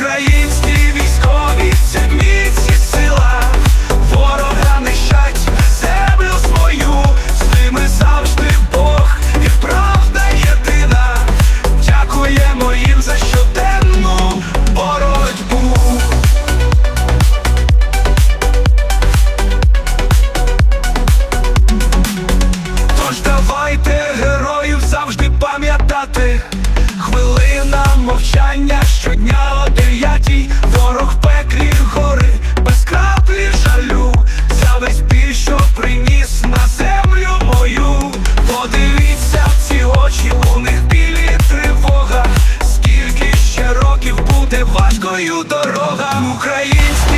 Українські військові це міць і сила, ворога нищать землю свою, з ними завжди Бог і правда єдина. Дякуємо їм за щоденну боротьбу. Тож давайте героїв завжди пам'ятати. Очі, у них білі тривога. Скільки ще років буде важкою дорога. Українські